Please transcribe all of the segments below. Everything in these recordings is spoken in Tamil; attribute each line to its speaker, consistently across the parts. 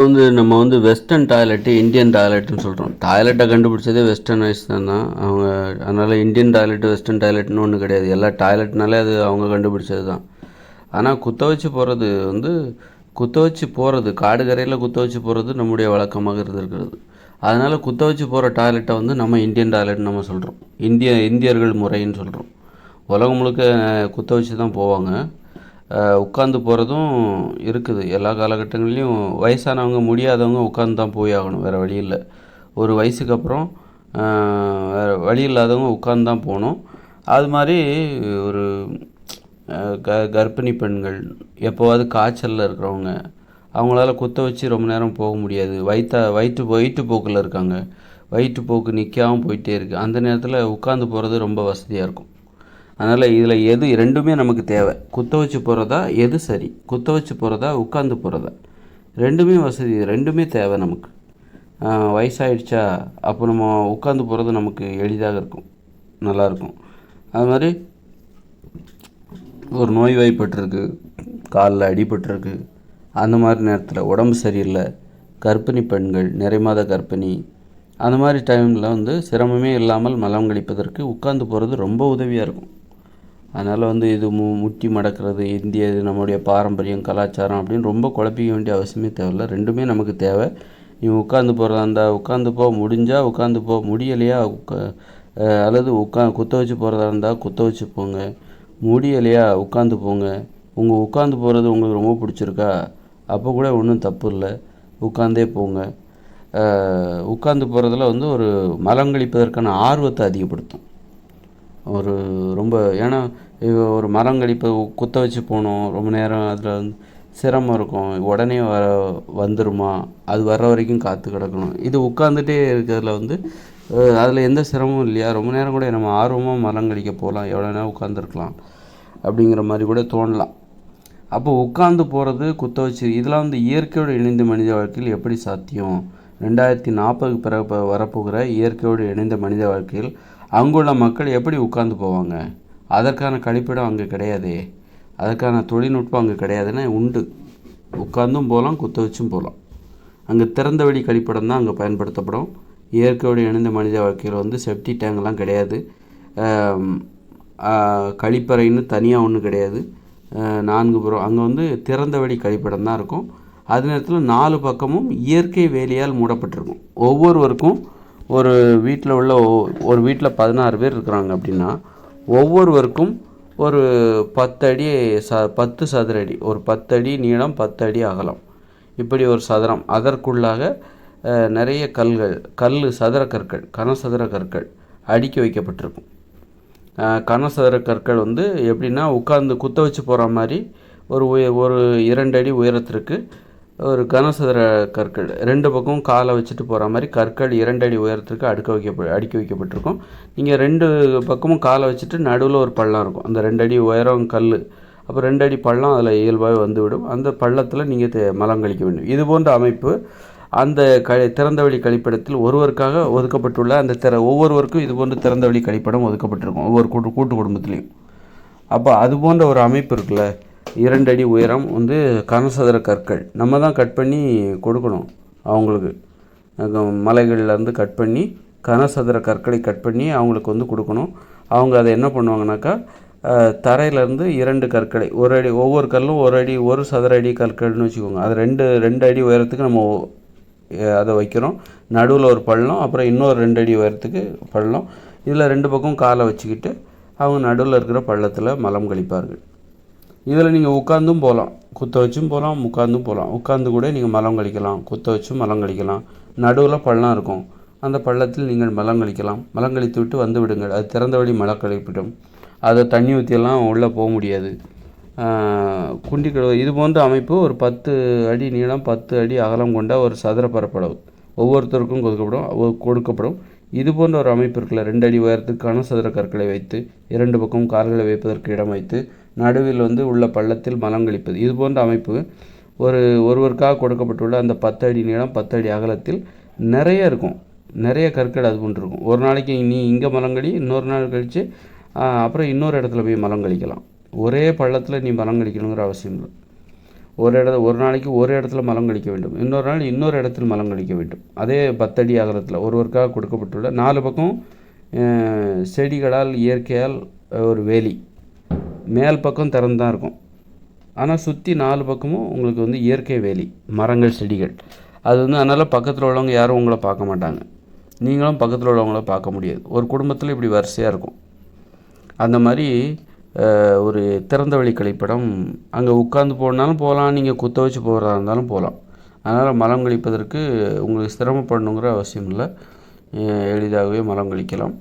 Speaker 1: வந்து நம்ம வந்து வெஸ்டர்ன் டாய்லெட்டு இந்தியன் டாய்லெட்னு சொல்கிறோம் டாய்லெட்டை கண்டுபிடிச்சதே வெஸ்டர்ன் வைஸ் தான் தான். அவங்க அதனால் இந்தியன் டாய்லெட்டு வெஸ்டர்ன் டாய்லெட்னு ஒன்று கிடையாது. எல்லா டாய்லெட்னாலே அது அவங்க கண்டுபிடிச்சது தான். ஆனால் குத்த வச்சு போகிறது வந்து குத்த வச்சு போகிறது காடு கரையில் குத்த வச்சு போகிறது நம்முடைய வழக்கமாக இருந்திருக்கிறது. அதனால் குத்த வச்சு போகிற டாய்லெட்டை வந்து நம்ம இந்தியன் டாய்லெட்னு நம்ம சொல்கிறோம் இந்திய இந்தியர்கள் முறைன்னு சொல்கிறோம் உலகம் முழுக்க குத்த வச்சு தான் போவாங்க. உட்காந்து போகிறதும் இருக்குது. எல்லா காலகட்டங்கள்லேயும் வயசானவங்க முடியாதவங்க உட்காந்து தான் போய் ஆகணும். வேறு வழி இல்லை. ஒரு வயசுக்கு அப்புறம் வேறு வழி இல்லாதவங்க உட்காந்து தான் போகணும். அது மாதிரி ஒரு க கர்ப்பிணி பெண்கள் எப்போவாது காய்ச்சலில் இருக்கிறவங்க அவங்களால குத்த வச்சு ரொம்ப நேரம் போக முடியாது. வயிற்ற வயிற்று வயிற்றுப்போக்கில் இருக்காங்க. வயிற்றுப்போக்கு நிற்காமல் போயிட்டே இருக்குது அந்த நேரத்தில் உட்காந்து போகிறது ரொம்ப வசதியாக இருக்கும். அதனால் இதில் எது ரெண்டுமே நமக்கு தேவை. குத்த வச்சு போகிறதா எது சரி? குத்த வச்சு போகிறதா உட்காந்து போகிறதா ரெண்டுமே வசதி ரெண்டுமே தேவை நமக்கு. வயசாகிடுச்சா அப்போ நம்ம உட்காந்து போகிறது நமக்கு எளிதாக இருக்கும். நல்லாயிருக்கும் அது மாதிரி ஒரு நோய்வாய்ப்பட்டிருக்கு காலில் அடிபட்டிருக்கு அந்த மாதிரி நேரத்தில் உடம்பு சரியில்லை கர்ப்பிணி பெண்கள் நிறைமாத கர்ப்பிணி அந்த மாதிரி டைமில் வந்து சிரமமே இல்லாமல் மலம் கழிப்பதற்கு உட்காந்து போகிறது ரொம்ப உதவியாக இருக்கும். அதனால் வந்து இது மு முட்டி மடக்கிறது இந்திய இது நம்முடைய பாரம்பரியம் கலாச்சாரம் அப்படின்னு ரொம்ப குழப்பிக்க வேண்டிய அவசியமே தேவையில்ல. ரெண்டுமே நமக்கு தேவை. நீ உட்காந்து போகிறதா இருந்தால் உட்காந்து போக முடிஞ்சால் உட்காந்து போக முடியலையா உட்கா அல்லது உட்கா குத்த வச்சு போகிறதா இருந்தால் குத்த வச்சு போங்க. முடியலையா உட்காந்து போங்க. உங்கள் உட்காந்து போகிறது உங்களுக்கு ரொம்ப பிடிச்சிருக்கா? அப்போ கூட ஒன்றும் தப்பு இல்லை. உட்காந்தே போங்க. உட்காந்து போகிறதுல வந்து ஒரு மலம் கழிப்பதற்கான ஆர்வத்தை அதிகப்படுத்தும். ஒரு ரொம்ப ஏன்னா ஒரு மரம் கழிப்பு குத்த வச்சு போகணும் ரொம்ப நேரம் அதில் வந்து சிரமம் இருக்கும். உடனே வர வந்துருமா? அது வர்ற வரைக்கும் காத்து கிடக்கணும். இது உட்காந்துட்டே இருக்கிறதுல வந்து அதில் எந்த சிரமமும் இல்லையா? ரொம்ப நேரம் கூட நம்ம ஆர்வமாக மரம் கழிக்க போகலாம் எவ்வளோ நேரம் உட்காந்துருக்கலாம் அப்படிங்கிற மாதிரி கூட தோணலாம். அப்போ உட்காந்து போகிறது குத்த வச்சு இதெல்லாம் வந்து இயற்கையோடு இணைந்த மனித வாழ்க்கையில் எப்படி சாத்தியம்? ரெண்டாயிரத்தி நாற்பதுக்கு பிறகு வரப்போகிற இயற்கையோடு இணைந்த மனித வாழ்க்கையில் அங்குள்ள மக்கள் எப்படி உட்காந்து போவாங்க? அதற்கான கழிப்பிடம் அங்கே கிடையாதே. அதற்கான தொழில்நுட்பம் அங்கே கிடையாதுன்னா உண்டு. உட்காந்தும் போகலாம் குத்த வச்சும் போகலாம். அங்கே திறந்த வெளி கழிப்பிடம் தான் அங்கே பயன்படுத்தப்படும். இயற்கையோடு இணைந்த மனித வாழ்க்கையில் வந்து செப்டி டேங்க்லாம் கிடையாது. கழிப்பறைன்னு தனியாக ஒன்றும் கிடையாது. நான்கு புறம் அங்கே வந்து திறந்த வழி கழிப்பிடம் தான் இருக்கும். அதே நேரத்தில் நாலு பக்கமும் இயற்கை வேலியால் மூடப்பட்டிருக்கும். ஒவ்வொருவருக்கும் ஒரு வீட்டில் உள்ள ஒரு வீட்டில் பதினாறு பேர் இருக்கிறாங்க அப்படின்னா ஒவ்வொருவருக்கும் ஒரு பத்து அடி ச பத்து சதுர அடி ஒரு பத்து அடி நீளம் பத்து அடி அகலம். இப்படி ஒரு சதுரம். அதற்குள்ளாக நிறைய கல்கள் கல் சதுர கற்கள் கனசதுர கற்கள் அடுக்கி வைக்கப்பட்டிருக்கும். கனசதுர கற்கள் வந்து எப்படின்னா உட்காந்து குத்த வச்சு போகிற மாதிரி ஒரு உய ஒரு இரண்டு அடி உயரத்திற்கு ஒரு கனசதுர கற்கள். ரெண்டு பக்கமும் காலை வச்சுட்டு போகிற மாதிரி கற்கள் இரண்டு அடி உயரத்திற்கு அடுக்க வைக்க அடுக்கி வைக்கப்பட்டிருக்கும். நீங்கள் ரெண்டு பக்கமும் காலை வச்சுட்டு நடுவில் ஒரு பள்ளம் இருக்கும். அந்த ரெண்டு அடி உயரம் கல் அப்போ ரெண்டு அடி பள்ளம் அதில் இயல்பாகவே வந்துவிடும். அந்த பள்ளத்தில் நீங்கள் மலம் கழிக்க வேண்டும். இது போன்ற அமைப்பு அந்த க திறந்தவெளி கழிப்பிடத்தில் ஒருவருக்காக ஒதுக்கப்பட்டுள்ள அந்த திற ஒவ்வொருவருக்கும் இது போன்ற திறந்தவெளி கழிப்பிடம் ஒதுக்கப்பட்டிருக்கும். ஒவ்வொரு கூட்டு கூட்டு குடும்பத்துலேயும். அப்போ அது போன்ற ஒரு அமைப்பு இருக்குல்ல? இரண்டு அடி உயரம் வந்து கனசதுர கற்கள். நம்ம தான் கட் பண்ணி கொடுக்கணும் அவங்களுக்கு. மலைகள்லேருந்து கட் பண்ணி கனசதுர கற்களை கட் பண்ணி அவங்களுக்கு வந்து கொடுக்கணும். அவங்க அதை என்ன பண்ணுவாங்கனாக்கா தரையிலேருந்து இரண்டு கற்களை ஒரு அடி ஒவ்வொரு கல்லும் ஒரு அடி ஒரு சதுர அடி கற்கள்னு வச்சுக்கோங்க. அது ரெண்டு ரெண்டு அடி உயரத்துக்கு நம்ம அதை வைக்கிறோம். நடுவில் ஒரு பள்ளம் அப்புறம் இன்னொரு ரெண்டு அடி உயரத்துக்கு பள்ளம். இதில் ரெண்டு பக்கம் காலை வச்சுக்கிட்டு அவங்க நடுவில் இருக்கிற பள்ளத்தில் மலம் கழிப்பார்கள். இதில் நீங்கள் உட்காந்தும் போகலாம். குத்த வச்சும் போகலாம் உட்காந்தும் போகலாம். உட்காந்து கூட நீங்கள் மலம் கழிக்கலாம். குத்த வச்சும் மலம் கழிக்கலாம். நடுவில் பள்ளம் இருக்கும். அந்த பள்ளத்தில் நீங்கள் மலம் கழிக்கலாம். மலம் கழித்து விட்டு வந்து விடுங்கள். அது திறந்த வழி மலம் கழிப்பிடும். அதை தண்ணி ஊற்றியெல்லாம் உள்ளே போக முடியாது. குண்டி கழுவு இது போன்ற அமைப்பு ஒரு பத்து அடி நீளம் பத்து அடி அகலம் கொண்ட ஒரு சதுர பரப்பளவு. ஒவ்வொருத்தருக்கும் கொடுக்கப்படும் கொடுக்கப்படும். இது போன்ற ஒரு அமைப்பு இருக்குல்ல ரெண்டு அடி உயரத்துக்கான சதுர கற்களை வைத்து இரண்டு பக்கம் கால்களை வைப்பதற்கு இடம் வைத்து நடுவில் வந்து உள்ள பள்ளத்தில் மலம் கழிப்பது. இது போன்ற அமைப்பு ஒரு ஒருவருக்காக கொடுக்கப்பட்டுள்ள அந்த பத்து அடி நீளம் பத்து அடி அகலத்தில் நிறைய இருக்கும். நிறைய கற்கள் அது போன்று இருக்கும். ஒரு நாளைக்கு நீ இங்கே மலங்கடி இன்னொரு நாள் கழித்து அப்புறம் இன்னொரு இடத்துல போய் மலம் கழிக்கலாம். ஒரே பள்ளத்தில் நீ மலம் கழிக்கணுங்கிற அவசியம் இல்லை. ஒரு இட ஒரு நாளைக்கு ஒரு இடத்துல மலம் கழிக்க வேண்டும். இன்னொரு நாள் இன்னொரு இடத்தில் மலம் கழிக்க வேண்டும். அதே பத்தடி அகலத்தில் ஒருவருக்காக கொடுக்கப்பட்டுள்ள நாலு பக்கம் செடிகளால் இயற்கையால் ஒரு வேலி. மேல் பக்கம் திறந்து தான் இருக்கும். ஆனால் சுற்றி நாலு பக்கமும் உங்களுக்கு வந்து இயற்கை வேலி மரங்கள் செடிகள். அது வந்து அதனால் பக்கத்தில் உள்ளவங்க யாரும் உங்களை பார்க்க மாட்டாங்க. நீங்களும் பக்கத்தில் உள்ளவங்கள பார்க்க முடியாது. ஒரு குடும்பத்தில் இப்படி வரிசையாக இருக்கும். அந்த மாதிரி ஒரு திறந்த வழி கழிப்பிடம். அங்கே உட்காந்து போனாலும் போகலாம் நீங்கள் குத்த வச்சு போகிறதா இருந்தாலும் போகலாம். அதனால் மலம் கழிப்பதற்கு உங்களுக்கு சிரமப்படணுங்கிற அவசியம் இல்லை. எளிதாகவே மலம் கழிக்கலாம்.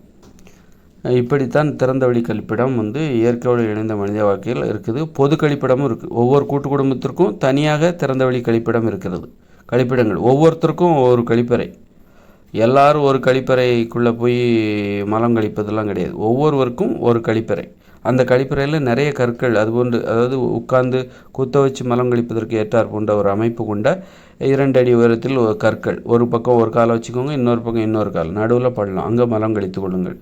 Speaker 1: இப்படித்தான் திறந்த வழி கழிப்பிடம் வந்து இயற்கையோடு இணைந்த மனித வாழ்க்கையில் இருக்குது. பொது கழிப்பிடமும் இருக்குது ஒவ்வொரு கூட்டு குடும்பத்திற்கும் தனியாக திறந்த வழி கழிப்பிடம் இருக்கிறது. கழிப்பிடங்கள். ஒவ்வொருத்தருக்கும் ஒவ்வொரு கழிப்பறை. எல்லாரும் ஒரு கழிப்பறைக்குள்ளே போய் மலம் கழிப்பதெல்லாம் கிடையாது. ஒவ்வொருவருக்கும் ஒரு கழிப்பறை. அந்த கழிப்பறையில் நிறைய கற்கள் அது போன்று அதாவது உட்கார்ந்து குத்த வச்சு மலம் கழிப்பதற்கு ஏற்றார் போன்ற ஒரு அமைப்பு கொண்ட இரண்டு அடி உயரத்தில் ஒரு கற்கள். ஒரு பக்கம் ஒரு காலை வச்சுக்கோங்க இன்னொரு பக்கம் இன்னொரு கால். நடுவில் படலாம் அங்கே மலம் கழித்து கொள்ளுங்கள்.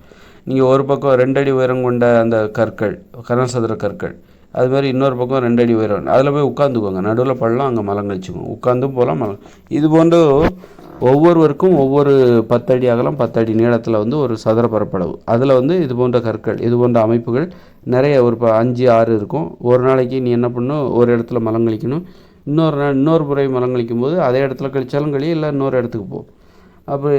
Speaker 1: நீங்கள் ஒரு பக்கம் ரெண்டு அடி உயரம் கொண்ட அந்த கற்கள் கனசதுர கற்கள் அது மாதிரி இன்னொரு பக்கம் ரெண்டு அடி உயரம். அதில் போய் உட்காந்துக்கோங்க நடுவில் படலாம் அங்கே மலம் கழிச்சுக்கோங்க. உட்காந்தும் போகலாம் மலம். இது போன்று ஒவ்வொருவருக்கும் ஒவ்வொரு பத்தடி அகலம் பத்தடி நீளத்தில் வந்து ஒரு சதுர பரப்பளவு. அதில் வந்து இது போன்ற கற்கள் இது போன்ற அமைப்புகள் நிறைய ஒரு இப்போ அஞ்சு ஆறு இருக்கும். ஒரு நாளைக்கு நீ என்ன பண்ணணும் ஒரு இடத்துல மலம் கழிக்கணும். இன்னொரு நாள் இன்னொரு முறை மலம் கழிக்கும் போது அதே இடத்துல கழிச்சாலும் கழி இல்லை இன்னொரு இடத்துக்கு போ. அப்போ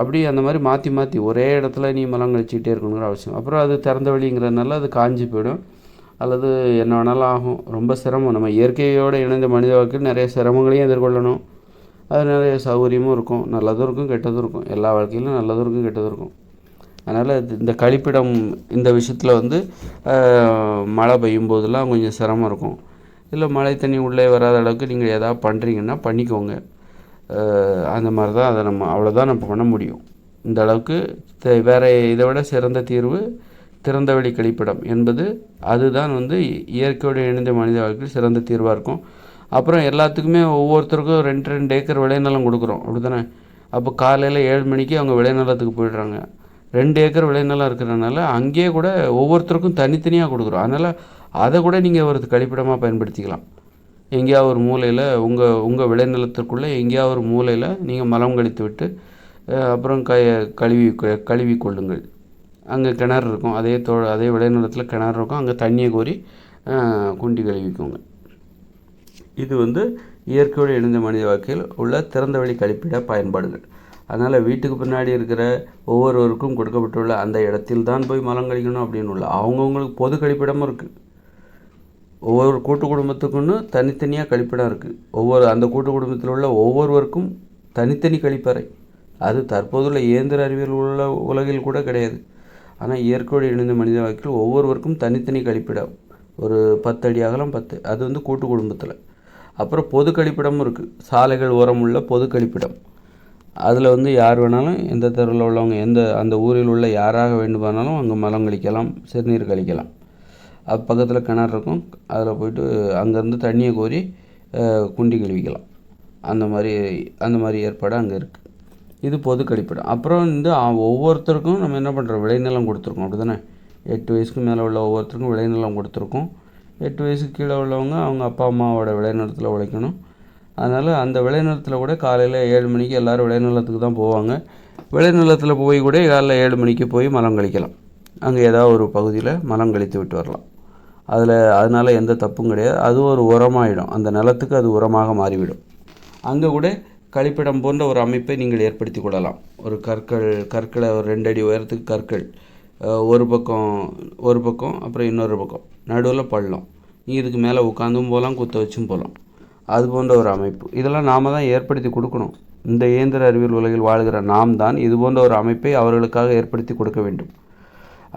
Speaker 1: அப்படி அந்த மாதிரி மாற்றி மாற்றி ஒரே இடத்துல நீ மலம் கழிச்சிக்கிட்டே இருக்கணுங்கிற அவசியம். அப்புறம் அது திறந்த வழிங்கிறதுனால அது காஞ்சி போயிடும். அல்லது என்ன வேணாலும் ஆகும். ரொம்ப சிரமம். நம்ம இயற்கையோடு இணைந்த மனித வாழ்க்கையில் நிறைய சிரமங்களையும் எதிர்கொள்ளணும். அது நிறைய சௌகரியமும் இருக்கும். நல்லதும் இருக்கும் கெட்டதும் இருக்கும். எல்லா வாழ்க்கையிலும் நல்லதும் இருக்கும் கெட்டதும் இருக்கும். அதனால் இந்த கழிப்பிடம் இந்த விஷயத்தில் வந்து மழை பெய்யும் போதெல்லாம் கொஞ்சம் சிரமம் இருக்கும். இல்லை மழை தண்ணி உள்ளே வராத அளவுக்கு நீங்கள் எதாவது பண்ணுறீங்கன்னா பண்ணிக்கோங்க. அந்த மாதிரி தான் அதை நம்ம அவ்வளோதான் நம்ம பண்ண முடியும். இந்த அளவுக்கு வேறு வேற இதை விட சிறந்த தீர்வு திறந்தவெளி கழிப்பிடம் என்பது அதுதான் வந்து இயற்கையோடு இணைந்த மனித வாழ்க்கையில் சிறந்த தீர்வாக இருக்கும். அப்புறம் எல்லாத்துக்குமே ஒவ்வொருத்தருக்கும் ரெண்டு ரெண்டு ஏக்கர் விளைநிலம் கொடுக்குறோம். அப்படிதானே அப்போ காலையில் ஏழு மணிக்கு அவங்க விளைநிலத்துக்கு போயிடுறாங்க. ரெண்டு ஏக்கர் விளைநிலம் இருக்கிறனால அங்கேயே கூட ஒவ்வொருத்தருக்கும் தனித்தனியாக கொடுக்குறோம். அதனால் அதை கூட நீங்கள் ஒரு கழிப்பிடமாக பயன்படுத்திக்கலாம். எங்கேயாவது ஒரு மூலையில் உங்கள் உங்கள் விளைநிலத்திற்குள்ளே எங்கேயாவது ஒரு மூலையில் நீங்கள் மலம் கழித்து விட்டு அப்புறம் க கழுவி கழுவி கொள்ளுங்கள். அங்கே கிணறு இருக்கும். அதே தோ அதே விளைநிலத்தில் கிணறு இருக்கும். அங்கே தண்ணியை கோரி குண்டி கழுவிக்கோங்க. இது வந்து இயற்கையோடு இணைந்த மனித வாழ்க்கையில் உள்ள திறந்தவெளி கழிப்பிட பயன்பாடுகள். அதனால் வீட்டுக்கு பின்னாடி இருக்கிற ஒவ்வொருவருக்கும் கொடுக்கப்பட்டுள்ள அந்த இடத்தில் தான் போய் மலம் கழிக்கணும் அப்படின்னு உள்ள அவங்கவுங்களுக்கு பொது கழிப்பிடமும் இருக்குது ஒவ்வொரு கூட்டு குடும்பத்துக்குன்னு தனித்தனியாக கழிப்பிடம் இருக்குது ஒவ்வொரு அந்த கூட்டு குடும்பத்தில் உள்ள ஒவ்வொருவருக்கும் தனித்தனி கழிப்பறை. அது தற்போதுள்ள இயந்திர அறிவியல் உள்ள உலகில் கூட கிடையாது. ஆனால் இயற்கையோடு இணைந்த மனித வாழ்க்கையில் ஒவ்வொருவருக்கும் தனித்தனி கழிப்பிடம். ஒரு பத்து அடி அகலம் பத்து. அது வந்து கூட்டு குடும்பத்தில். அப்புறம் பொது கழிப்பிடமும் இருக்குது சாலைகள் ஓரம் உள்ள பொது கழிப்பிடம். அதில் வந்து யார் வேணாலும் எந்த தெருவில் உள்ளவங்க எந்த அந்த ஊரில் உள்ள யாராக வேண்டுமானாலும் அங்கே மலம் கழிக்கலாம் சிறுநீர் கழிக்கலாம். அது பக்கத்தில் கிணறு இருக்கும். அதில் போயிட்டு அங்கேருந்து தண்ணியை கோரி குண்டி கழுவிக்கலாம். அந்த மாதிரி அந்த மாதிரி ஏற்பாடு அங்கே இருக்குது இது பொது கழிப்பிடம். அப்புறம் வந்து ஒவ்வொருத்தருக்கும் நம்ம என்ன பண்ணுறோம் விளைநிலம் கொடுத்துருக்கோம். அப்படி தானே எட்டு வயசுக்கு மேலே உள்ள ஒவ்வொருத்தருக்கும் விளைநிலம் கொடுத்துருக்கோம். எட்டு வயசுக்கு கீழே உள்ளவங்க அவங்க அப்பா அம்மாவோட விளைநிலத்தில் உழைக்கணும். அதனால் அந்த விளைநிலத்தில் கூட காலையில் ஏழு மணிக்கு எல்லோரும் விளைநிலத்துக்கு தான் போவாங்க. விளைநிலத்தில் போய் கூட காலைல ஏழு மணிக்கு போய் மலம் கழிக்கலாம். அங்கே ஏதாவது ஒரு பகுதியில் மலம் கழித்து விட்டு வரலாம். அதில் அதனால் எந்த தப்பும் கிடையாது. அதுவும் ஒரு உரமாகிடும் அந்த நிலத்துக்கு அது உரமாக மாறிவிடும். அங்கே கூட கழிப்பிடம் போன்ற ஒரு அமைப்பை நீங்கள் ஏற்படுத்தி கொள்ளலாம். ஒரு கற்கள் கற்களை ஒரு ரெண்டு அடி உயரத்துக்கு கற்கள். ஒரு பக்கம் ஒரு பக்கம் அப்புறம் இன்னொரு பக்கம். நடுவில் பள்ளம். நீ இதுக்கு மேலே உட்காந்தும் போகலாம் குத்த வச்சும் போகலாம் அது போன்ற ஒரு அமைப்பு. இதெல்லாம் நாம தான் ஏற்படுத்தி கொடுக்கணும். இந்த இயந்திர அறிவியல் உலகில் வாழ்கிற நாம் தான் இது போன்ற ஒரு அமைப்பை அவர்களுக்காக ஏற்படுத்தி கொடுக்க வேண்டும்.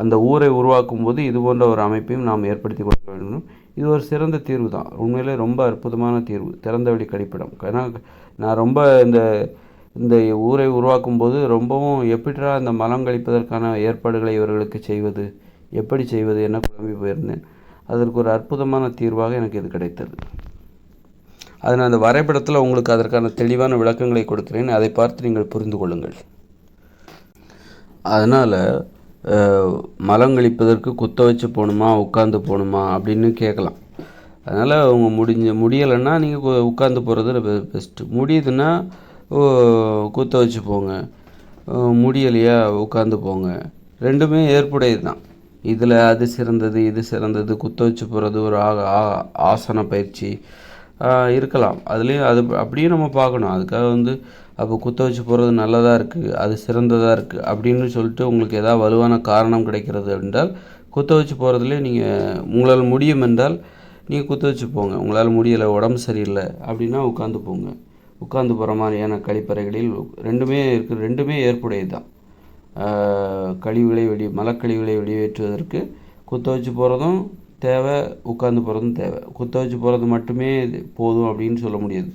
Speaker 1: அந்த ஊரை உருவாக்கும் போது இது போன்ற ஒரு அமைப்பையும் நாம் ஏற்படுத்தி கொடுக்க வேண்டும். இது ஒரு சிறந்த தீர்வு தான். உண்மையிலே ரொம்ப அற்புதமான தீர்வு. திறந்தவெளி கழிப்பிடம் ஏன்னா நான் ரொம்ப இந்த இந்த ஊரை உருவாக்கும் போது ரொம்பவும் எப்படிடா இந்த மலம் கழிப்பதற்கான ஏற்பாடுகளை இவர்களுக்கு செய்வது? எப்படி செய்வது என குழம்பி போயிருந்தேன். அதற்கு ஒரு அற்புதமான தீர்வாக எனக்கு இது கிடைத்தது. அதை நான் அந்த வரைபடத்தில் உங்களுக்கு அதற்கான தெளிவான விளக்கங்களை கொடுக்கிறேன். அதை பார்த்து நீங்கள் புரிந்து கொள்ளுங்கள். அதனால் மலம் கழிப்பதற்கு குத்த வச்சு போகணுமா உட்காந்து போகணுமா அப்படின்னு கேட்கலாம். அதனால் அவங்க முடிஞ்ச முடியலைன்னா நீங்கள் உட்காந்து போகிறது பெ பெஸ்ட்டு முடியுதுன்னா குத்த வச்சு போங்க. முடியலையா உட்காந்து போங்க. ரெண்டுமே ஏற்புடையது தான். இதில் அது சிறந்தது இது சிறந்தது குத்த வச்சு போகிறது ஒரு ஆ ஆ- ஆசன பயிற்சி இருக்கலாம். அதுலேயும் அது அப்படியும் நம்ம பார்க்கணும். அதுக்காக வந்து அப்போ குத்த வச்சு போகிறது நல்லதாக இருக்குது அது சிறந்ததாக இருக்குது அப்படின்னு சொல்லிட்டு உங்களுக்கு ஏதாவது வலுவான காரணம் கிடைக்கிறது என்றால் குத்த வச்சு போகிறதுலேயே நீங்கள் உங்களால் முடியும் என்றால் நீங்கள் குத்த வச்சு போங்க. உங்களால் முடியலை உடம்பு சரியில்லை அப்படின்னா உட்காந்து போங்க. உட்காந்து போகிற மாதிரியான கழிப்பறைகளில் ரெண்டுமே இருக்குது ரெண்டுமே ஏற்புடையது தான் கழிவுகளை வெளி மலக்கழிவுகளை வெளியேற்றுவதற்கு குத்த வச்சு போகிறதும் தேவை உட்காந்து போகிறதும் தேவை. குத்த வச்சு போகிறது மட்டுமே இது போதும் அப்படின்னு சொல்ல முடியாது.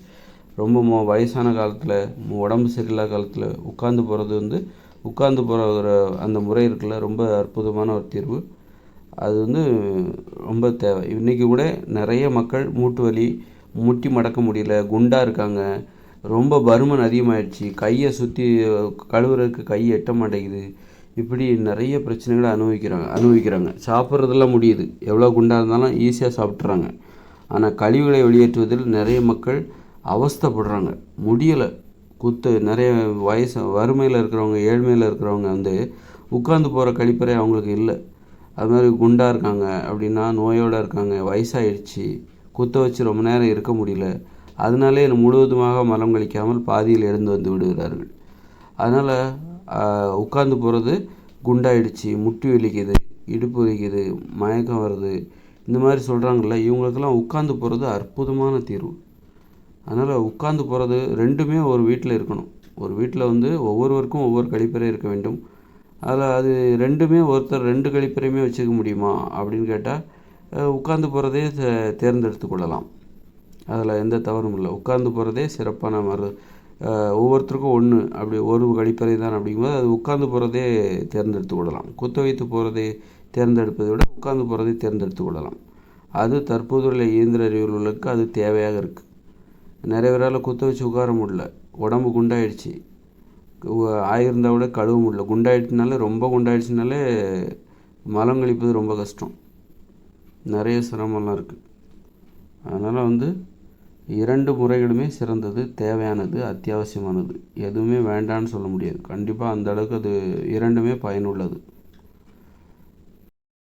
Speaker 1: ரொம்ப மோ வயசான காலத்தில் உடம்பு சரியில்லாத காலத்தில் உட்காந்து போகிறது வந்து உட்காந்து போகிற அந்த முறை இருக்குல்ல ரொம்ப அற்புதமான ஒரு தீர்வு. அது வந்து ரொம்ப தேவை. இன்றைக்கி கூட நிறைய மக்கள் மூட்டு வலி முட்டி மடக்க முடியல குண்டாக இருக்காங்க. ரொம்ப பருமன் அதிகமாகிடுச்சு கையை சுற்றி கழுவுறதுக்கு கை எட்ட மாட்டேங்குது. இப்படி நிறைய பிரச்சனைகளை அனுபவிக்கிறாங்க அனுபவிக்கிறாங்க. சாப்பிட்றதெல்லாம் முடியுது. எவ்வளோ குண்டாக இருந்தாலும் ஈஸியாக சாப்பிட்றாங்க ஆனால் கழிவுகளை வெளியேற்றுவதில் நிறைய மக்கள் அவஸ்தைப்படுறாங்க. முடியலை. குத்து நிறைய வயசு வறுமையில் இருக்கிறவங்க ஏழ்மையில் இருக்கிறவங்க வந்து உட்காந்து போகிற கழிப்பறை அவங்களுக்கு இல்லை. அது மாதிரி குண்டாக இருக்காங்க அப்படின்னா நோயோடு இருக்காங்க வயசாயிடுச்சு. குத்த வச்சு ரொம்ப நேரம் இருக்க முடியல. அதனாலே முழுவதுமாக மலம் கழிக்காமல் பாதியில் எழுந்து வந்து விடுகிறார்கள். அதனால் உட்காந்து போகிறது குண்டாயிடுச்சு முட்டி வலிக்குது இடுப்பு வலிக்குது மயக்கம் வருது. இந்த மாதிரி சொல்கிறாங்கல்ல இவங்களுக்கெல்லாம் உட்காந்து போகிறது அற்புதமான தீர்வு. அதனால் உட்காந்து போகிறது ரெண்டுமே ஒரு வீட்டில் இருக்கணும். ஒரு வீட்டில் வந்து ஒவ்வொருவருக்கும் ஒவ்வொரு கழிப்பறை இருக்க வேண்டும். அதில் அது ரெண்டுமே ஒருத்தர் ரெண்டு கழிப்பறையுமே வச்சுக்க முடியுமா அப்படின்னு கேட்டால் உட்காந்து போகிறதே தேர்ந்தெடுத்து கொள்ளலாம். அதில் எந்த தவறும் இல்லை. உட்கார்ந்து போகிறதே சிறப்பான மறு ஒவ்வொருத்தருக்கும் ஒன்று அப்படி ஒரு கழிப்பறை தான் அப்படிங்கும்போது அது உட்கார்ந்து போகிறதே தேர்ந்தெடுத்து கொள்ளலாம் குத்த வைத்து போகிறதை தேர்ந்தெடுப்பதை விட உட்கார்ந்து போகிறதை தேர்ந்தெடுத்து கொள்ளலாம் அது தற்போதுள்ள இயந்திர அறிவுகளுக்கு அது தேவையாக இருக்குது நிறைய பேரால் குத்த வச்சு உட்கார முடியல. உடம்பு குண்டாயிடுச்சு. ஆயிருந்தா விட கழுவ முடியல. குண்டாயிடுச்சுனாலே ரொம்ப குண்டாயிடுச்சுனாலே மலம் கழிப்பது ரொம்ப கஷ்டம். நிறைய சிரமம்லாம் இருக்குது அதனால் வந்து இரண்டு முறைகளுமே சிறந்தது தேவையானது அத்தியாவசியமானது. எதுவுமே வேண்டான்னு சொல்ல முடியாது. கண்டிப்பாக அந்த அளவுக்கு அது இரண்டுமே பயனுள்ளது.